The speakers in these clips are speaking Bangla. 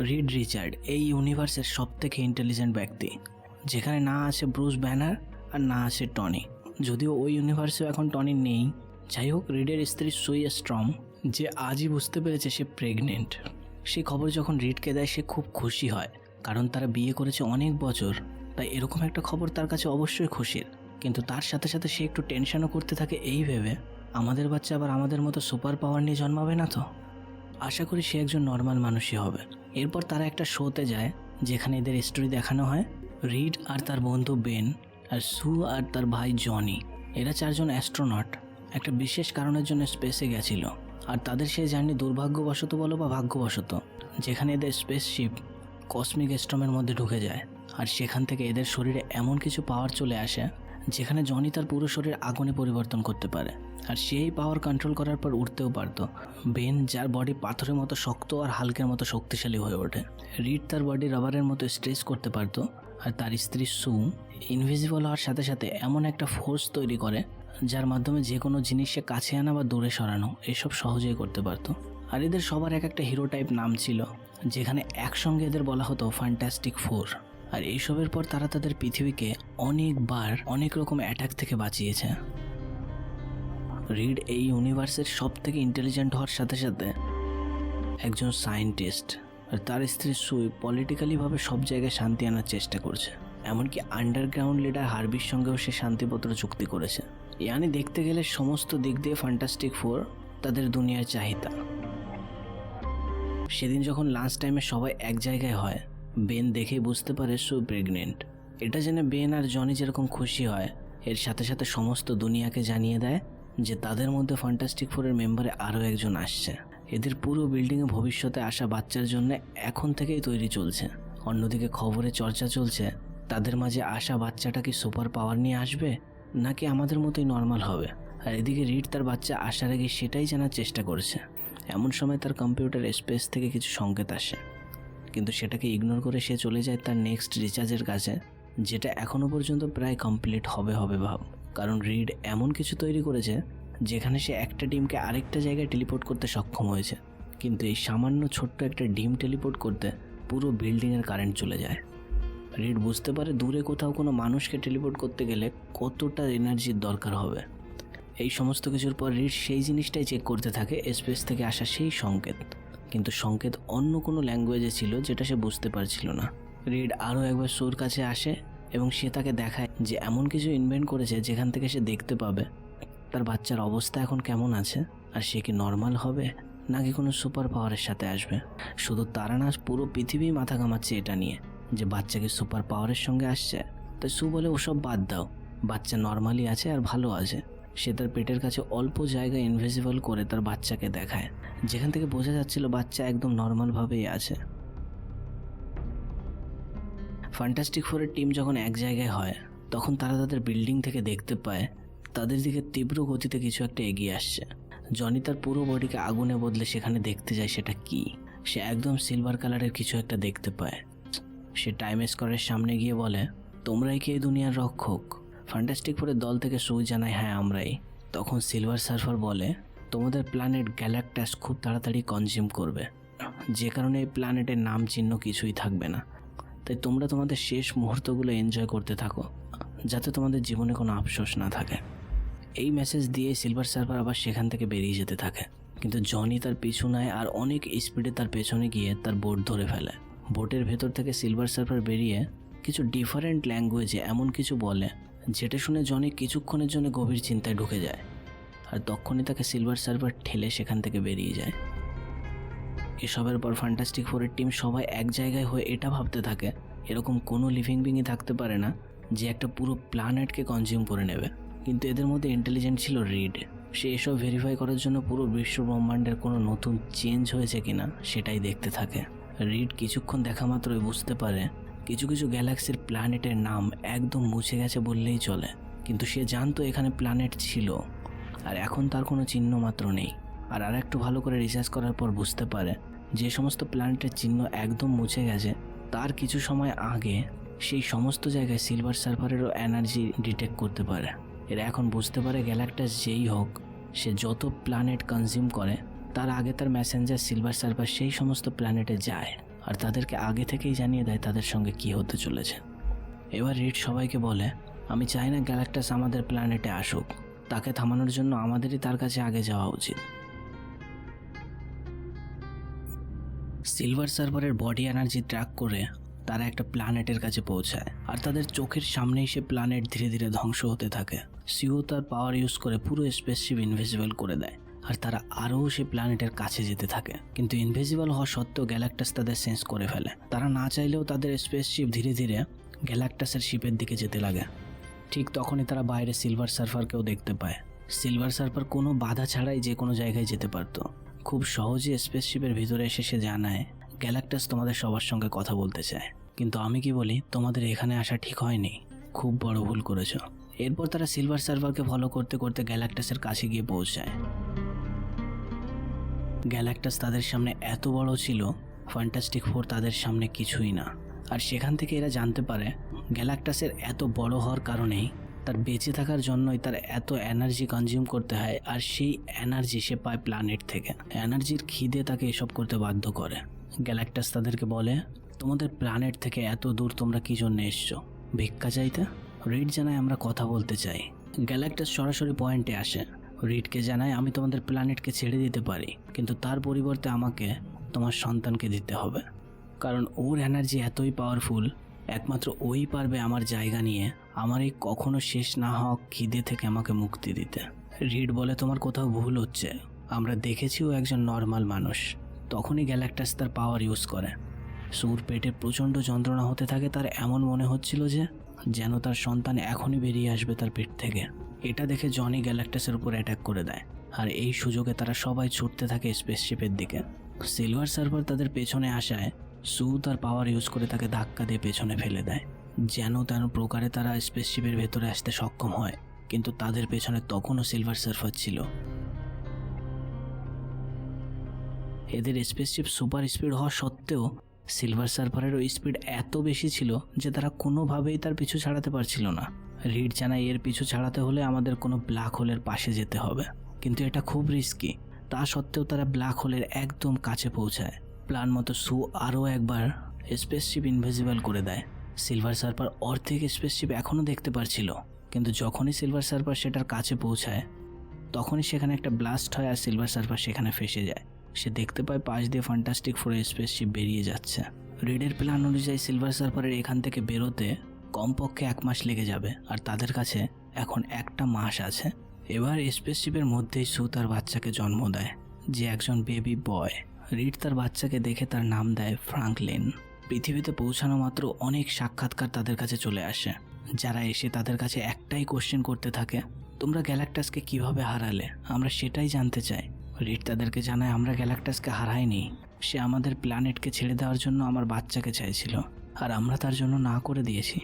রিড রিচার্ড এই ইউনিভার্সের সব থেকে ইন্টেলিজেন্ট ব্যক্তি। যেখানে না আছে ব্রুস ব্যানার আর না আছে টনি। যদিও ওই ইউনিভার্সেও এখন টনি নেই। যাই হোক, রিডের স্ত্রী সুই স্ট্রম, যে আজই বুঝতে পেরেছে সে প্রেগনেন্ট সেই খবর যখন রিডকে দেয়, সে খুব খুশি হয়, কারণ তারা বিয়ে করেছে অনেক বছর। তাই এরকম একটা খবর তার কাছে অবশ্যই খুশির। কিন্তু তার সাথে সাথে সে একটু টেনশনও করতে থাকে এই ভেবে। আমাদের বাচ্চা আবার আমাদের মতো সুপার পাওয়ার নিয়ে জন্মাবে না তো? আশা করি সে একজন নর্মাল মানুষই হবে। এরপর তারা একটা শোতে যায়, যেখানে এদের স্টোরি দেখানো হয় রিড আর তার বন্ধু বেন আর সু আর তার ভাই জনি। এরা চারজন অ্যাস্ট্রোনট একটা বিশেষ কারণের জন্য স্পেসে গেছিল। আর তাদের সেই জার্নি দুর্ভাগ্যবশত বলো বা ভাগ্যবশত, যেখানে এদের স্পেসশিপ কসমিক স্ট্রমের মধ্যে ঢুকে যায়। আর সেখান থেকে এদের শরীরে এমন কিছু পাওয়ার চলে আসে যেখানে জনি তার পুরো শরীর আগুনে পরিবর্তন করতে পারে। আর সেই পাওয়ার কন্ট্রোল করার পর উঠতেও পারত। বেন যার বডি পাথরের মতো শক্ত আর হালকের মতো শক্তিশালী হয়ে ওঠে। রিড তার বডি রাবারের মতো স্ট্রেচ করতে পারতো। আর তার স্ত্রী সু ইনভিজিবল হওয়ার সাথে সাথে এমন একটা ফোর্স তৈরি করে, যার মাধ্যমে যে কোনো জিনিসকে কাছে আনা বা দূরে সরানো, এসব সহজেই করতে পারতো। আর এদের সবার এক একটা হিরো টাইপ নাম ছিল, যেখানে একসঙ্গে এদের বলা হতো ফ্যান্টাস্টিক ফোর আর এইসবের পর তারা তাদের পৃথিবীকে অনেকবার অনেক রকম অ্যাটাক থেকে বাঁচিয়েছে। রিড, এই ইউনিভার্সের সব থেকে ইন্টেলিজেন্ট হওয়ার সাথে সাথে একজন সায়েন্টিস্ট আর তার স্ত্রী সুই পলিটিক্যালিভাবে সব জায়গায় শান্তি আনার চেষ্টা করছে। এমনকি আন্ডারগ্রাউন্ড লিডার হার্বির সঙ্গেও সে শান্তিপত্র চুক্তি করেছে। ইয়ানি দেখতে গেলে সমস্ত দিক দিয়ে ফ্যান্টাস্টিক ফোর তাদের দুনিয়ার চাহিদা। সেদিন যখন লাঞ্চ টাইমে সবাই এক জায়গায় হয় বেন দেখেই বুঝতে পারে সু প্রেগনেন্ট। এটা জেনে বেন আর জনি যেরকম খুশি হয়, এর সাথে সাথে সমস্ত দুনিয়াকে জানিয়ে দেয় যে তাদের মধ্যে ফ্যান্টাস্টিক ফোরের মেম্বারে আরও একজন আসছে। এদের পুরো বিল্ডিংয়ে ভবিষ্যতে আসা বাচ্চার জন্য এখন থেকেই তৈরি চলছে। অন্যদিকে খবরে চর্চা চলছে, তাদের মাঝে আসা বাচ্চাটা কি সুপার পাওয়ার নিয়ে আসবে, নাকি আমাদের মতোই নর্মাল হবে? আর এদিকে রিড তার বাচ্চা আসার আগে সেটাই জানার চেষ্টা করছে। এমন সময় তার কম্পিউটার স্পেস থেকে কিছু সংকেত আসে। কিন্তু সেটাকে ইগনোর করে সে চলে যায় তার নেক্সট রিচার্জের কাছে, যেটা এখনও পর্যন্ত প্রায় কমপ্লিট হবে হবে ভাব। কারণ রিড এমন কিছু তৈরি করেছে, যেখানে সে একটা ডিমকে আরেকটা জায়গায় টেলিপোর্ট করতে সক্ষম হয়েছে। কিন্তু এই সামান্য ছোট্ট একটা ডিম টেলিপোর্ট করতে পুরো বিল্ডিংয়ের কারেন্ট চলে যায়। রিড বুঝতে পারে দূরে কোথাও কোনো মানুষকে টেলিপোর্ট করতে গেলে কতটা এনার্জির দরকার হবে। এই সমস্ত কিছুর পর রিড সেই জিনিসটাই চেক করতে থাকে স্পেস থেকে আসা সেই সংকেত। কিন্তু সংকেত অন্য কোনো ল্যাঙ্গুয়েজে ছিল যেটা সে বুঝতে পারছিল না। রিড আরও একবার সুর কাছে আসে এবং সে তাকে দেখায় যে এমন কিছু ইনভেন্ট করেছে যেখান থেকে সে দেখতে পাবে। তার বাচ্চার অবস্থা এখন কেমন আছে? আর সে কি নর্মাল হবে? নাকি কোনো সুপার পাওয়ারের সাথে আসবে? শুধু তারা না, পুরো পৃথিবী মাথা কামাচ্ছে এটা নিয়ে। যে বাচ্চাকে সুপার পাওয়ারের সঙ্গে আসছে? তাই সু বলে ওসব বাদ দাও। বাচ্চা নর্মালি আছে আর ভালো আছে। সে তার পেটের কাছে অল্প জায়গা ইনভিজিবল করে তার বাচ্চাকে দেখায়, যেখান থেকে বোঝা যাচ্ছিল বাচ্চা একদম নর্মালভাবেই আছে। ফ্যান্টাস্টিক ফোরের টিম যখন এক জায়গায় হয়, তখন তারা তাদের বিল্ডিং থেকে দেখতে পায়, তাদের দিকে তীব্র গতিতে কিছু একটা এগিয়ে আসছে। জনি তার পুরো বডিকে আগুনে বদলে সেখানে দেখতে যায় সেটা কি? সে একদম সিলভার কালারের কিছু একটা দেখতে পায়। সে টাইম স্কোয়ারের সামনে গিয়ে বলে, তোমরাই কি এই দুনিয়ার রক্ষক? ফ্যান্টাস্টিক ফোরের দল থেকে সুই জানায় হ্যাঁ আমরাই। তখন সিলভার সার্ফার বলে, তোমাদের প্ল্যানেট গ্যালাক্টাস খুব তাড়াতাড়ি কনজিউম করবে। যে কারণে এই প্ল্যানেটের নাম চিহ্ন কিছুই থাকবে না। তাই তোমরা তোমাদের শেষ মুহূর্তগুলো এনজয় করতে থাকো, যাতে তোমাদের জীবনে কোনো আফসোস না থাকে। এই মেসেজ দিয়ে সিলভার সার্ভার আবার সেখান থেকে বেরিয়ে যেতে থাকে। কিন্তু জনি তার পিছু নেয় আর অনেক স্পিডে তার পেছনে গিয়ে তার বোট ধরে ফেলে। বোটের ভেতর থেকে সিলভার সার্ভার বেরিয়ে কিছু ডিফারেন্ট ল্যাঙ্গুয়েজে এমন কিছু বলে যেটা শুনে জনি কিছুক্ষণের জন্য গভীর চিন্তায় ঢুকে যায়। আর তখনই তাকে সিলভার সার্ভার ঠেলে সেখান থেকে বেরিয়ে যায়। এসবের পর ফ্যান্টাস্টিক ফোরের টিম সবাই এক জায়গায় হয়ে এটা ভাবতে থাকে, এরকম কোনো লিভিং বিংই থাকতে পারে না যে একটা পুরো প্ল্যানেটকে কনজিউম করে নেবে। কিন্তু এদের মধ্যে ইন্টেলিজেন্ট ছিল রিড সে এসব ভেরিফাই করার জন্য পুরো বিশ্ব ব্রহ্মাণ্ডের কোনো নতুন চেঞ্জ হয়েছে কিনা সেটাই দেখতে থাকে। রিড কিছুক্ষণ দেখা মাত্রই বুঝতে পারে কিছু কিছু গ্যালাক্সির প্ল্যানেটের নাম একদম মুছে গেছে বললেই চলে। কিন্তু সে জানতো এখানে প্ল্যানেট ছিল। আর এখন তার কোনো চিহ্ন মাত্র নেই। আর আর একটু ভালো করে রিসার্চ করার পর বুঝতে পারে, যে সমস্ত প্ল্যানেটের চিহ্ন একদম মুছে গেছে, তার কিছু সময় আগে সেই সমস্ত জায়গায় সিলভার সার্ভারেরও এনার্জি ডিটেক্ট করতে পারে। এরা এখন বুঝতে পারে গ্যালাক্টাস যেই হোক, সে যত প্ল্যানেট কনজিউম করে, তার আগে তার ম্যাসেঞ্জার সিলভার সার্ভার সেই সমস্ত প্ল্যানেটে যায়। আর তাদেরকে আগে থেকেই জানিয়ে দেয় তাদের সঙ্গে কি হতে চলেছে। এবার রিড সবাইকে বলে, আমি চাই না গ্যালাক্টাস আমাদের প্ল্যানেটে আসুক। তাকে থামানোর জন্য আমাদেরই তার কাছে আগে যাওয়া উচিত। সিলভার সার্ভারের বডি এনার্জি ট্র্যাক করে তারা একটা প্ল্যানেটের কাছে পৌঁছায়, আর তাদের চোখের সামনেই সে প্ল্যানেট ধীরে ধীরে ধ্বংস হতে থাকে। সিও তার পাওয়ার ইউজ করে পুরো স্পেসশিপ ইনভিজিবল করে দেয়। আর তারা আরও সেই প্ল্যানেটের কাছে যেতে থাকে। কিন্তু ইনভিজিবল হওয়া সত্ত্বেও গ্যালাক্টাস তাদের সেন্স করে ফেলে। তারা না চাইলেও তাদের স্পেসশিপ ধীরে ধীরে গ্যালাক্টাসের শিপের দিকে যেতে লাগে। ঠিক তখনই তারা বাইরে সিলভার সার্ফারকেও দেখতে পায়। সিলভার সার্ফার কোনো বাধা ছাড়াই যে কোনো জায়গায় যেতে পারতো। খুব সহজে স্পেসশিপের ভিতরে এসে সে জানায় গ্যালাক্টাস তোমাদের সবার সঙ্গে কথা বলতে চায়। কিন্তু আমি কি বলি, তোমাদের এখানে আসা ঠিক হয়নি। খুব বড় ভুল করেছ। এরপর তারা সিলভার সার্ভারকে ফলো করতে করতে গ্যালাক্টাসের কাছে গিয়ে পৌঁছায়। গ্যালাক্টাস তাদের সামনে এত বড় ছিল ফ্যান্টাস্টিক ফোর তাদের সামনে কিছুই না। আর সেখান থেকে এরা জানতে পারে, গ্যালাক্টাসের এত বড় হওয়ার কারণেই তার বেঁচে থাকার জন্যই তার এত এনার্জি কনজিউম করতে হয়, আর সেই এনার্জি সে পায় প্ল্যানেট থেকে। এনার্জির খিদে তাকে এসব করতে বাধ্য করে। গ্যালাক্টাস তাদেরকে বলে, তোমাদের প্ল্যানেট থেকে এত দূর তোমরা কি জন্য এসছো? ভিক্ষা চাইতে? রিড জানায় আমরা কথা বলতে চাই। গ্যালাক্টাস সরাসরি পয়েন্টে আসে। রিডকে জানায়, আমি তোমাদের প্ল্যানেটকে ছেড়ে দিতে পারি, কিন্তু তার পরিবর্তে আমাকে তোমার সন্তানকে দিতে হবে। কারণ ওর এনার্জি এতই পাওয়ারফুল একমাত্র ওই পারবে আমার জায়গা নিয়ে আমার এই কখনো শেষ না হওয়া খিদে থেকে আমাকে মুক্তি দিতে। রিড বলে, তোমার কোথাও ভুল হচ্ছে। আমরা দেখেছি ও একজন নর্মাল মানুষ। তখনই গ্যালাক্টাস তার পাওয়ার ইউজ করে। সুর পেটে প্রচণ্ড যন্ত্রণা হতে থাকে, তার এমন মনে হচ্ছিল যে, যেন তার সন্তান এখনই বেরিয়ে আসবে তার পেট থেকে। এটা দেখে জনি গ্যালাক্টাসের উপর অ্যাটাক করে দেয়। আর এই সুযোগে তারা সবাই ছুটতে থাকে স্পেসশিপের দিকে। সিলভার সার্ভার তাদের পেছনে আসায় সু তার পাওয়ার ইউজ করে তাকে ধাক্কা দিয়ে পেছনে ফেলে দেয়। যেন তেন প্রকারে তারা স্পেসশিপের ভেতরে আসতে সক্ষম হয়, কিন্তু তাদের পেছনে তখনও সিলভার সার্ফার ছিল। এদের স্পেসশিপ সুপার স্পিড হওয়া সত্ত্বেও সিলভার সার্ভারেরও স্পিড এত বেশি ছিল যে তারা কোনোভাবেই তার পিছু ছাড়াতে পারছিল না। রিড জানায় এর পিছু ছাড়াতে হলে আমাদের কোনো ব্ল্যাক হোলের পাশে যেতে হবে। কিন্তু এটা খুব রিস্কি তা সত্ত্বেও তারা ব্ল্যাক হোলের একদম কাছে পৌঁছায়। প্ল্যান মতো সু আরও একবার স্পেসশিপ ইনভিজিবল করে দেয়। সিলভার সার্ভার অর্ধেক স্পেসশিপ এখনও দেখতে পারছিল। কিন্তু যখনই সিলভার সার্ভার সেটার কাছে পৌঁছায়, তখনই সেখানে একটা ব্লাস্ট হয় আর সিলভার সার্ভার সেখানে ফেসে যায়। সে দেখতে পায় পাশ দিয়ে ফ্যান্টাস্টিক ফোরের স্পেসশিপ বেরিয়ে যাচ্ছে। রেডের প্ল্যান অনুযায়ী সিলভার সার্ভারের এখান থেকে বেরোতে কমপক্ষে এক মাস লেগে যাবে, আর তাদের কাছে এখন একটা মাস আছে। এবার স্পেসশিপের মধ্যেই সু তার বাচ্চাকে জন্ম দেয়, যে একজন বেবি বয় রিড তার বাচ্চাকে দেখে তার নাম দেয় ফ্রাঙ্কলিন পৃথিবীতে পৌঁছানো মাত্র অনেক সাক্ষাৎকার তাদের কাছে চলে আসে। যারা এসে তাদের কাছে একটাই কোশ্চেন করতে থাকে, তোমরা গ্যালাক্টাসকে কীভাবে হারালে? আমরা সেটাই জানতে চাই। রিড তাদেরকে জানায়, আমরা গ্যালাক্টাসকে হারাইনি। সে আমাদের প্ল্যানেটকে ছেড়ে দেওয়ার জন্য আমার বাচ্চাকে চাইছিল, আর আমরা তার জন্য না করে দিয়েছি।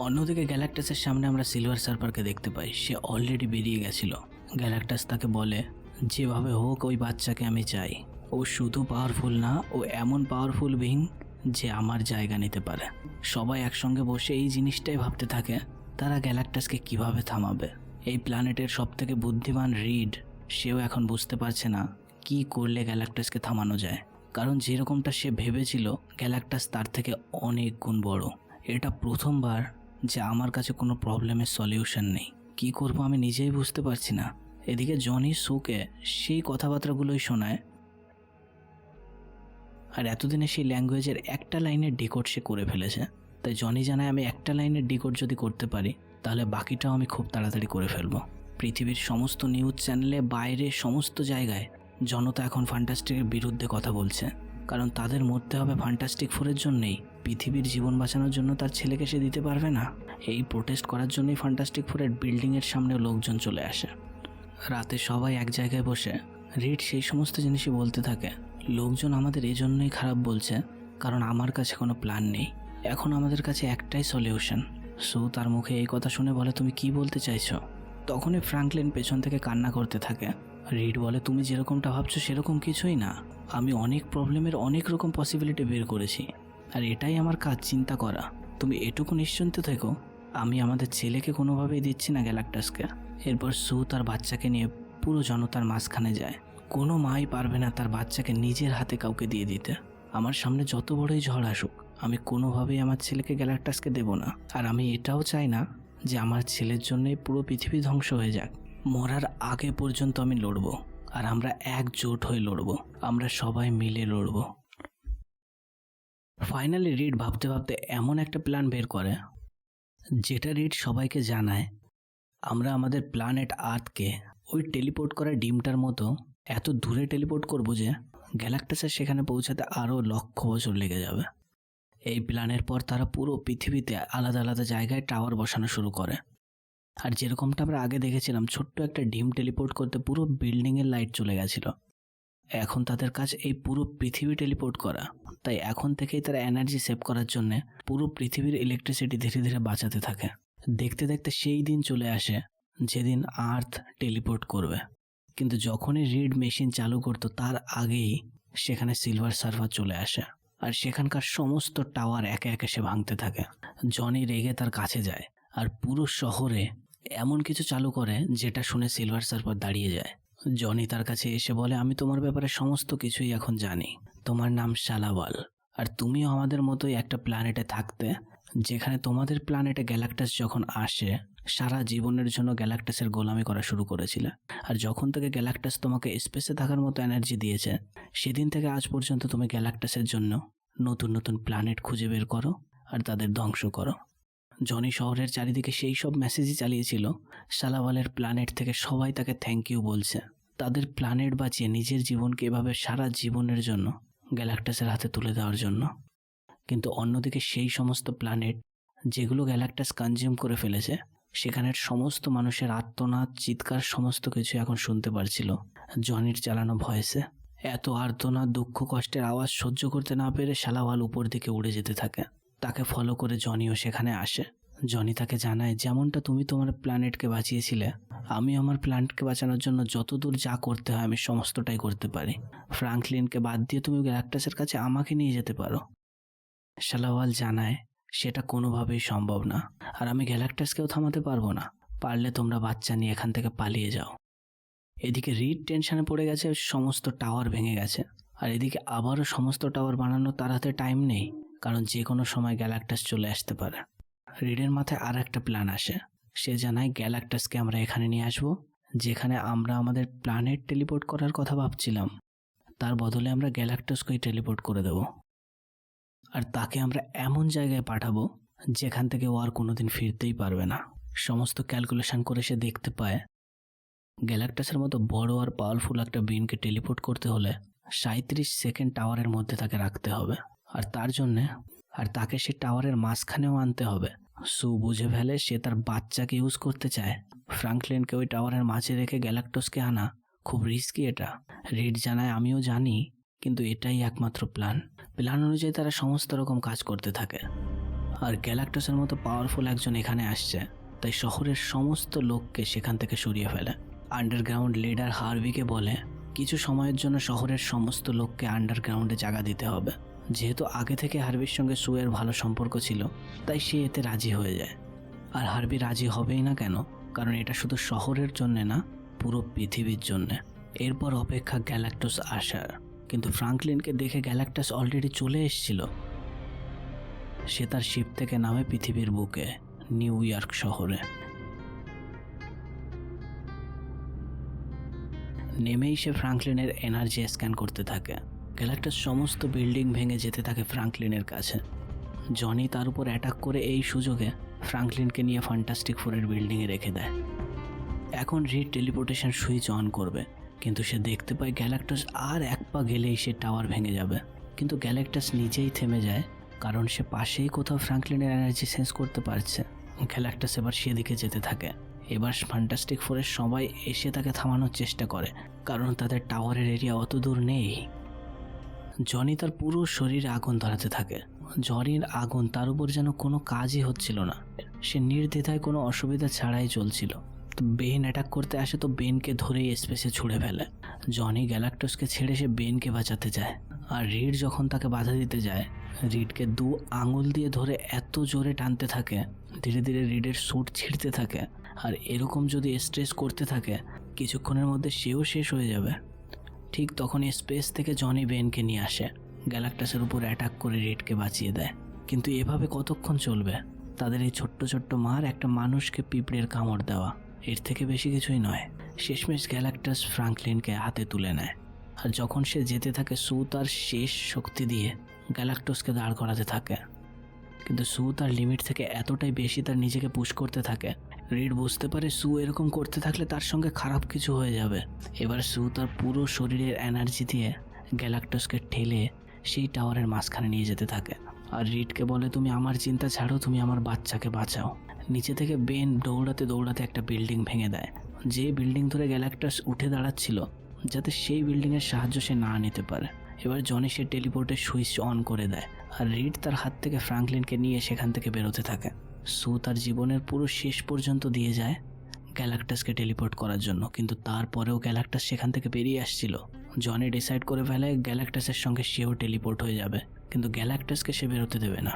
অন্যদিকে গ্যালাক্টাসের সামনে আমরা সিলভার সার্ভারকে দেখতে পাই। সে অলরেডি বেরিয়ে গেছিল। গ্যালাক্টাস তাকে বলে, যেভাবে হোক ওই বাচ্চাকে আমি চাই। ও শুধু পাওয়ারফুল না, ও এমন পাওয়ারফুল বিং যে আমার জায়গা নিতে পারে। সবাই একসঙ্গে বসে এই জিনিসটাই ভাবতে থাকে, তারা গ্যালাক্টাসকে কীভাবে থামাবে? এই প্ল্যানেটের সব থেকে বুদ্ধিমান রিড সেও এখন বুঝতে পারছে না কি করলে গ্যালাক্টাসকে থামানো যায়। কারণ যেরকমটা সে ভেবেছিল, গ্যালাক্টাস তার থেকে অনেক গুণ বড়। এটা প্রথমবার যে আমার কাছে কোনো প্রবলেমের সলিউশন নেই। কি করব আমি নিজেই বুঝতে পারছি না। এদিকে জনি সুকে সেই কথাবার্তাগুলোই শোনায়। আর এতদিনে সেই ল্যাঙ্গুয়েজের একটা লাইনের ডিকোড সে করে ফেলেছে। তাই জনি জানায় আমি একটা লাইনের ডিকোড যদি করতে পারি, তাহলে বাকিটাও আমি খুব তাড়াতাড়ি করে ফেলব। পৃথিবীর সমস্ত নিউজ চ্যানেলে বাইরে, সমস্ত জায়গায় জনতা এখন ফান্টাস্টিকের বিরুদ্ধে কথা বলছে। কারণ তাদের মরতে হবে ফান্টাস্টিক ফোরের জন্যেই। পৃথিবীর জীবন বাঁচানোর জন্য তার ছেলেকে সে দিতে পারবে না। এই প্রোটেস্ট করার জন্যই ফান্টাস্টিক ফোরের বিল্ডিংয়ের সামনে লোকজন চলে আসে। রাতে সবাই এক জায়গায় বসে রিড সেই সমস্ত জিনিসই বলতে থাকে। লোকজন আমাদের এই জন্যই খারাপ বলছে, কারণ আমার কাছে কোনো প্ল্যান নেই। এখন আমাদের কাছে একটাই সলিউশন সো তার মুখে এই কথা শুনে বলে, তুমি কি বলতে চাইছো? তখনই ফ্রাঙ্কলিন পেছন থেকে কান্না করতে থাকে। রিড বলে, তুমি যেরকমটা ভাবছ সেরকম কিছুই না। আমি অনেক প্রবলেমের অনেক রকম পসিবিলিটি বের করেছি। আর এটাই আমার কাজ, চিন্তা করা। তুমি এটুকু নিশ্চিন্ত থেকো, আমি আমাদের ছেলেকে কোনোভাবেই দিচ্ছি না গ্যালাক্টাসকে। এরপর সু তার বাচ্চাকে নিয়ে পুরো জনতার মাঝখানে যায়। কোনো মাই পারবে না তার বাচ্চাকে নিজের হাতে কাউকে দিয়ে দিতে। আমার সামনে যত বড়ই ঝড় আসুক, আমি কোনোভাবেই আমার ছেলেকে গ্যালাক্টাসকে দেব না। আর আমি এটাও চাই না যে আমার ছেলের জন্যই পুরো পৃথিবী ধ্বংস হয়ে যাক। মরার আগে পর্যন্ত আমি লড়বো, আর আমরা একজোট হয়ে লড়বো। আমরা সবাই মিলে লড়বো। ফাইনালি রিড ভাবতে ভাবতে এমন একটা প্ল্যান বের করে, যেটা রিড সবাইকে জানায়, আমরা আমাদের প্ল্যানেট আর্থকে ওই টেলিপোর্ট করা ডিমটার মতো এত দূরে টেলিপোর্ট করব যে গ্যালাক্টাসের সেখানে পৌঁছাতে আরও লক্ষ বছর লেগে যাবে। এই প্ল্যানের পর তারা পুরো পৃথিবীতে আলাদা আলাদা জায়গায় টাওয়ার বসানো শুরু করে। আর যেরকমটা আমরা আগে দেখেছিলাম, ছোট্ট একটা ডিম টেলিপোর্ট করতে পুরো বিল্ডিংয়ের লাইট চলে গেছিল। এখন তাদের কাজ এই পুরো পৃথিবী টেলিপোর্ট করা। তাই এখন থেকেই তারা এনার্জি সেভ করার জন্য পুরো পৃথিবীর ইলেকট্রিসিটি ধীরে ধীরে বাঁচাতে থাকে। দেখতে দেখতে সেই দিন চলে আসে যেদিন আর্থ টেলিপোর্ট করবে। কিন্তু যখনই রিড মেশিন চালু করতো তার আগেই সেখানে সিলভার সার্ভার চলে আসে। আর সেখানকার সমস্ত টাওয়ার একে একে সে ভাঙতে থাকে। জনি রেগে তার কাছে যায়। আর পুরো শহরে এমন কিছু চালু করে যেটা শুনে সিলভার সার্ভার দাঁড়িয়ে যায়। জনি তার কাছে এসে বলে, আমি তোমার ব্যাপারে সমস্ত কিছুই এখন জানি। তোমার নাম শালাওয়াল। আর তুমিও আমাদের মতোই একটা প্ল্যানেটে থাকতে, যেখানে তোমাদের প্ল্যানেটে গ্যালাক্টাস যখন আসে, সারা জীবনের জন্য গ্যালাক্টাসের গোলামি করা শুরু করেছিলে। আর যখন থেকে গ্যালাক্টাস তোমাকে স্পেসে থাকার মতো এনার্জি দিয়েছে, সেদিন থেকে আজ পর্যন্ত তুমি গ্যালাক্টাসের জন্য নতুন নতুন প্ল্যানেট খুঁজে বের করো আর তাদের ধ্বংস করো। জনি শহরের চারিদিকে সেই সব মেসেজই চালিয়েছিল সালাওয়ালের প্ল্যানেট থেকে সবাই তাকে থ্যাংক ইউ বলছে। তাদের প্ল্যানেট বাঁচিয়ে নিজের জীবনকে এভাবে সারা জীবনের জন্য, গ্যালাক্টাসের হাতে তুলে দেওয়ার জন্য। কিন্তু অন্যদিকে সেই সমস্ত প্ল্যানেট যেগুলো গ্যালাক্টাস কনজিউম করে ফেলেছে, সেখানের সমস্ত মানুষের আর্তনাদ চিৎকার, সমস্ত কিছু এখন শুনতে পারছিল। জনির চালানো ভয়েসে, এত আর্তনাদ, দুঃখ, কষ্টের আওয়াজ সহ্য করতে না পেরে শালাওয়াল উপর দিকে উড়ে যেতে থাকে। তাকে ফলো করে জনিও সেখানে আসে। জনি তাকে জানায়, যেমনটা তুমি তোমার প্ল্যানেটকে বাঁচিয়েছিলে, আমি আমার প্ল্যানেটকে বাঁচানোর জন্য যতদূর যা করতে হয় আমি সমস্তটাই করতে পারি। ফ্রাঙ্কলিনকে বাদ দিয়ে তুমি গ্যালাক্টাসের কাছে আমাকে নিয়ে যেতে পারো। শালাওয়াল জানায়, সেটা কোনোভাবেই সম্ভব না। আর আমি গ্যালাক্টাসকেও থামাতে পারব না। পারলে তোমরা বাচ্চা নিয়ে এখান থেকে পালিয়ে যাও। এদিকে রিড টেনশনে পড়ে গেছে, সমস্ত টাওয়ার ভেঙে গেছে। আর এদিকে আবারও সমস্ত টাওয়ার বানানোর তার হাতে টাইম নেই। কারণ যে কোনো সময় গ্যালাক্টাস চলে আসতে পারে। রিডের মাথায় আর একটা প্ল্যান আসে। সে জানায়, গ্যালাক্টাসকে আমরা এখানে নিয়ে আসব, যেখানে আমরা আমাদের প্ল্যানেট টেলিপোর্ট করার কথা ভাবছিলাম। তার বদলে আমরা গ্যালাক্টাসকেই টেলিপোর্ট করে দেব। আর তাকে আমরা এমন জায়গায় পাঠাবো, যেখান থেকে ও আর কোনোদিন ফিরতেই পারবে না। সমস্ত ক্যালকুলেশন করে সে দেখতে পায়, গ্যালাক্টাসের মতো বড় আর পাওয়ারফুল একটা বিনকে টেলিপোর্ট করতে হলে সাঁত্রিশ সেকেন্ড টাওয়ারের মধ্যে তাকে রাখতে হবে। আর তার জন্যে, আর তাকে সে টাওয়ারের মাঝখানেও আনতে হবে। সু বুঝে ফেলে সে তার বাচ্চাকে ইউজ করতে চায়। ফ্রাঙ্কলিনকে ওই টাওয়ারের মাঝে রেখে গ্যালাক্টোসকে আনা খুব রিস্কি এটা। রিড জানায়, আমিও জানি, কিন্তু এটাই একমাত্র প্ল্যান প্ল্যান অনুযায়ী তারা সমস্ত রকম কাজ করতে থাকে। আর গ্যালাক্টোসের মতো পাওয়ারফুল একজন এখানে আসছে, তাই শহরের সমস্ত লোককে সেখান থেকে সরিয়ে ফেলে। আন্ডারগ্রাউন্ড লিডার হার্ভিকে বলে, কিছু সময়ের জন্য শহরের সমস্ত লোককে আন্ডারগ্রাউন্ডে জায়গা দিতে হবে। যেহেতু আগে থেকে হার্বির সঙ্গে সুয়ের ভালো সম্পর্ক ছিল, তাই সে এতে রাজি হয়ে যায়। আর হার্বি রাজি হবেই না কেন? কারণ এটা শুধু শহরের জন্যে না, পুরো পৃথিবীর জন্যে। এরপর অপেক্ষা গ্যালাক্টাস আসার। কিন্তু ফ্রাঙ্কলিনকে দেখে গ্যালাক্টাস অলরেডি চলে এসেছিল। সে তার শিপ থেকে নামে পৃথিবীর বুকে, নিউ ইয়র্ক শহরে। নেমেই সে ফ্রাঙ্কলিনের এনার্জি স্ক্যান করতে থাকে। গ্যালাক্টাস সমস্ত বিল্ডিং ভেঙে যেতে থাকে ফ্রাঙ্কলিনের কাছে। জনি তার উপর অ্যাটাক করে এই সুযোগে ফ্রাঙ্কলিনকে নিয়ে ফান্টাস্টিক ফোরের বিল্ডিংয়ে রেখে দেয়। এখন রিড টেলিপোর্টেশন সুইচ অন করবে, কিন্তু সে দেখতে পায় গ্যালাক্টাস আর এক পা গেলেই সে টাওয়ার ভেঙে যাবে। কিন্তু গ্যালাক্টাস নিজেই থেমে যায়, কারণ সে পাশেই কোথাও ফ্রাঙ্কলিনের এনার্জি সেন্স করতে পারছে। গ্যালাক্টাস এবার সেদিকে যেতে থাকে। এবার ফান্টাস্টিক ফোরের সবাই এসে তাকে থামানোর চেষ্টা করে, কারণ তাদের টাওয়ারের এরিয়া অত দূর নেই। জনি তার পুরো শরীরে আগুন ধরাতে থাকে। জনির আগুন তার উপর যেন কোনো কাজই হচ্ছিল না। সে নির্দ্বিধায় কোনো অসুবিধা ছাড়াই চলছিল। তো বেন অ্যাটাক করতে আসে তো বেনকে ধরেই স্পেসে ছুঁড়ে ফেলে। জনি গ্যালাক্টোসকে ছেড়ে সে বেনকে বাঁচাতে যায়। আর রিড যখন তাকে বাধা দিতে যায়, রিডকে দু আঙুল দিয়ে ধরে এত জোরে টানতে থাকে, ধীরে ধীরে রিডের স্যুট ছিঁড়তে থাকে। আর এরকম যদি স্ট্রেস করতে থাকে, কিছুক্ষণের মধ্যে সেও শেষ হয়ে যাবে। ঠিক তখন স্পেস থেকে জনি বেনকে নিয়ে আসে। গ্যালাক্টাসের উপর অ্যাটাক করে রেডকে বাঁচিয়ে দেয়। কিন্তু এভাবে কতক্ষণ চলবে? তাদের এই ছোট্ট ছোট্ট মার একটা মানুষকে পিঁপড়ের কামড় দেওয়া। এর থেকে বেশি কিছুই নয়। শেষমেশ গ্যালাক্টাস ফ্রাঙ্কলিনকে হাতে তুলে নেয়। আর যখন সে যেতে থাকে সু তার শেষ শক্তি দিয়ে, গ্যালাক্টাসকে দাঁড় করাতে থাকে। কিন্তু সু তার লিমিট থেকে এতটাই বেশি তার নিজেকে পুশ করতে থাকে রিড বুঝতে পারে সু এরকম করতে থাকলে তার সঙ্গে খারাপ কিছু হয়ে যাবে। এবার সু তার পুরো শরীরের এনার্জি দিয়ে গ্যালাক্টাসকে ঠেলে সেই টাওয়ারের মাঝখানে নিয়ে যেতে থাকে। আর রিডকে বলে, তুমি আমার চিন্তা ছাড়ো, তুমি আমার বাচ্চাকে বাঁচাও। নিচে থেকে বেন দৌড়াতে দৌড়াতে একটা বিল্ডিং ভেঙে দেয়। যে বিল্ডিং ধরে গ্যালাক্টাস উঠে দাঁড়াচ্ছিল, যাতে সেই বিল্ডিংয়ের সাহায্য সে না নিতে পারে। এবার জনি সে টেলিপোর্টের সুইচ অন করে দেয়। আর রিড তার হাত থেকে ফ্রাঙ্কলিনকে নিয়ে সেখান থেকে বেরোতে থাকে। সু তার জীবনের পুরো শেষ পর্যন্ত দিয়ে যায় গ্যালাক্টাসকে টেলিপোর্ট করার জন্য। কিন্তু তারপরেও গ্যালাক্টাস সেখান থেকে বেরিয়ে আসছিল। জনি ডিসাইড করে ফেলে গ্যালাক্টাসের সঙ্গে সেও টেলিপোর্ট হয়ে যাবে। কিন্তু গ্যালাক্টাসকে সে বেরোতে দেবে না।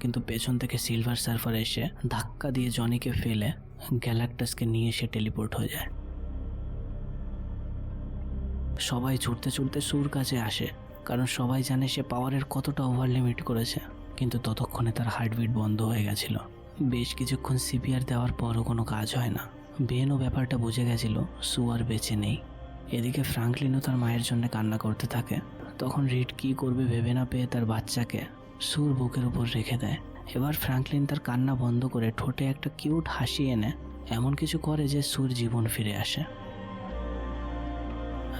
কিন্তু পেছন থেকে সিলভার সার্ফার এসে ধাক্কা দিয়ে জনিকে ফেলে গ্যালাক্টাসকে নিয়ে সে টেলিপোর্ট হয়ে যায়। সবাই ছুটতে ছুটতে সুর কাছে আসে, কারণ সবাই জানে সে পাওয়ারের কতটা ওভার লিমিট করেছে। কিন্তু ততক্ষণে তার হার্টবিট বন্ধ হয়ে গেছিল। বেশ কিছুক্ষণ সিপিআর দেওয়ার পরও কোনো কাজ হয় না। বেনও ব্যাপারটা বুঝে গেছিল, সু আর বেঁচে নেই। এদিকে ফ্রাঙ্কলিনও তার মায়ের জন্য কান্না করতে থাকে। তখন রিড কী করবে ভেবে না পেয়ে তার বাচ্চাকে সুর বুকের উপর রেখে দেয়। এবার ফ্রাঙ্কলিন তার কান্না বন্ধ করে ঠোঁটে একটা কিউট হাসি এনে এমন কিছু করে যে সুর জীবন ফিরে আসে।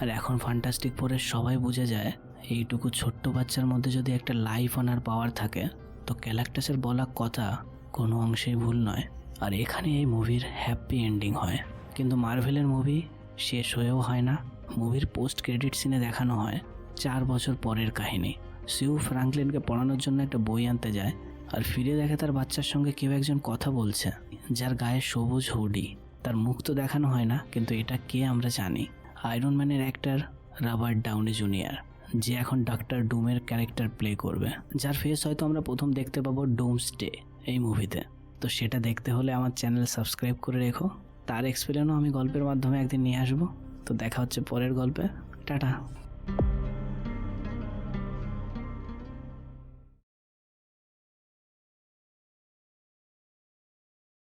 আর এখন ফান্টাস্টিক পরে সবাই বুঝে যায়, এইটুকু ছোট্ট বাচ্চার মধ্যে যদি একটা লাইফ আনার পাওয়ার থাকে, তো ক্যালাক্টাসের বলা কথা কোনো অংশেই ভুল নয়। আর এখানে এই মুভির হ্যাপি এন্ডিং হয়। কিন্তু মার্ভেলের মুভি শেষ হয়েও হয় না। মুভির পোস্ট ক্রেডিট সিনে দেখানো হয় চার বছর পরের কাহিনী। সিউ ফ্রাঙ্কলিনকে পড়ানোর জন্য একটা বই আনতে যায় আর ফিরে দেখে তার বাচ্চার সঙ্গে কেউ একজন কথা বলছে, যার গায়ে সবুজ হুডি। তার মুখ তো দেখানো হয় না, কিন্তু এটা কে আমরা জানি। আয়রন ম্যানের অ্যাক্টর রবার্ট ডাউনি জুনিয়র যে এখন ডাক্তার ডুমের ক্যারেক্টার প্লে করবে। যার ফেস হয়তো আমরা প্রথম দেখতে পাবো ডোমস ডে এই মুভিতে। তো সেটা দেখতে হলে আমার চ্যানেল সাবস্ক্রাইব করে রেখো। তার এক্সপিরিয়েন্সও আমি গল্পের মাধ্যমে একদিন নিয়ে আসব। তো দেখা হচ্ছে পরের গল্পে। টাটা।